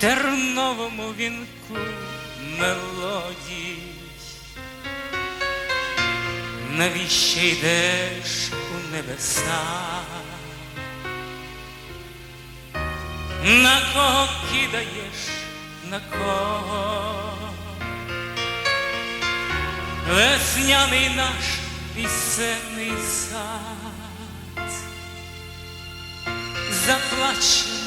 терновому вінку мелодій. Навіщо йдеш у небеса? На кого кидаєш, на кого? Весняний наш пісенний сад, заплаче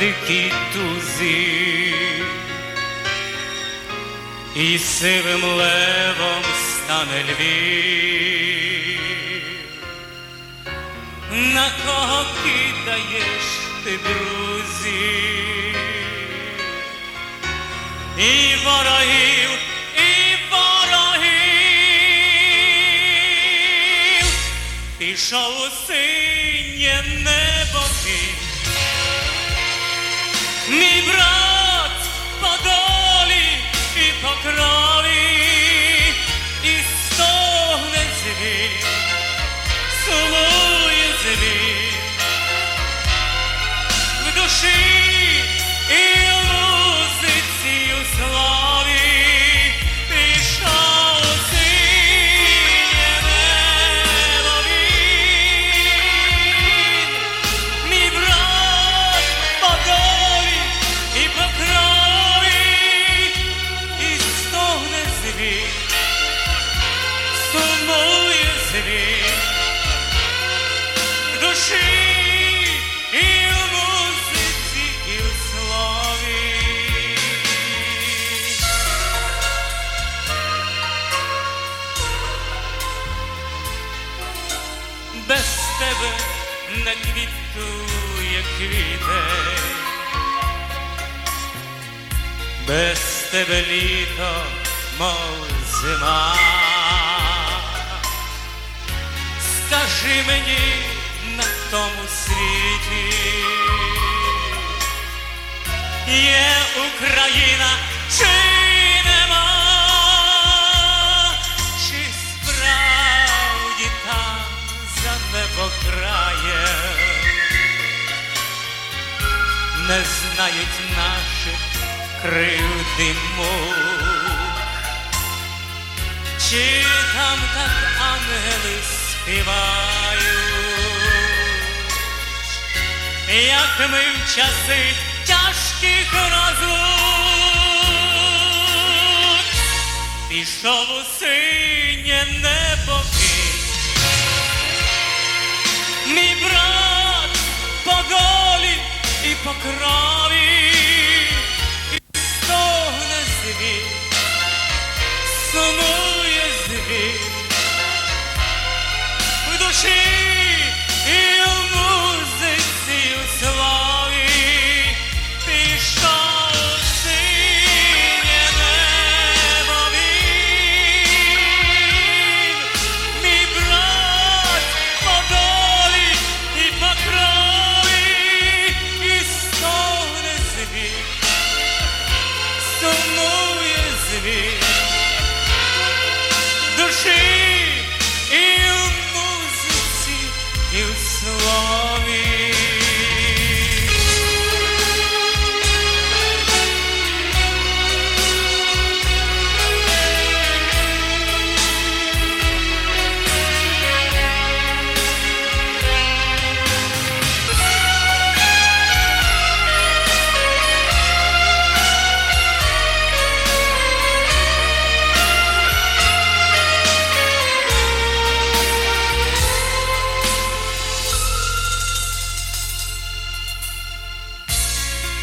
дикій тузі, і сивим левом стане Львів. На кого кидаєш ти, друзі? І ворогів, і ворогів пішов у синє небо. Мій брат по долі і по крові, квітує квітень, без тебе літо, мов зима. Скажи мені на тому світі, є Україна чи нема, чи справді там за небокраєм не знають наших кривди мук. Чи там так ангели співають, як ми в часи тяжких розлук пішов у синє небо по крові, і стогне звір, сумує звір в душі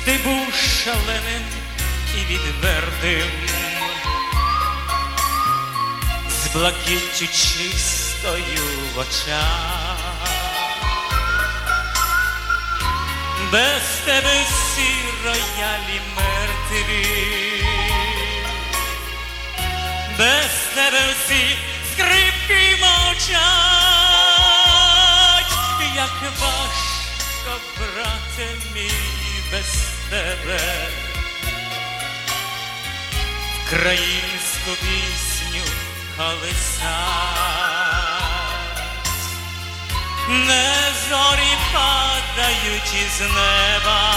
Ти був шаленим і відвертим, з блакиттю чистою в очах. Без тебе всі роялі мертві, без тебе всі скрипки мовчать, як важко, брате мій, без тебе. Українську пісню колисать. Не зорі падають із неба,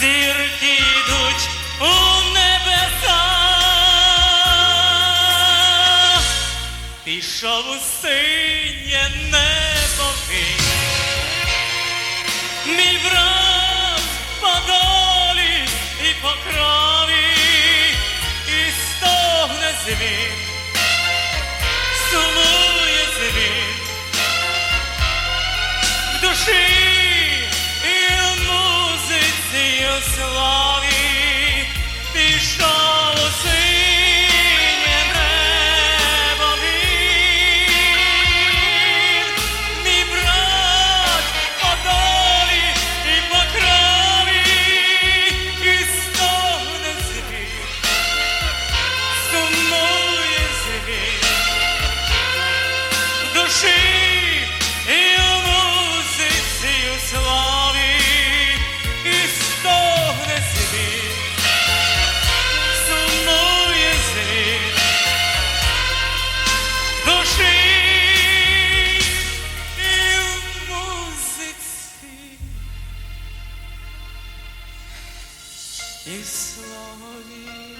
зірки йдуть у небеса. Пішов у синє небо. Мій брат по долі і по крові, і стогне звін, сумує звін в душі і в музиці у душі і у музиці, і у славі, і стогне звір, сумує звір в душі і в музиці, і в славі.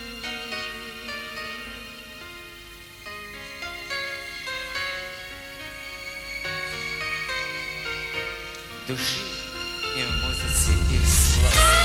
Душі і в музиці, і в славі.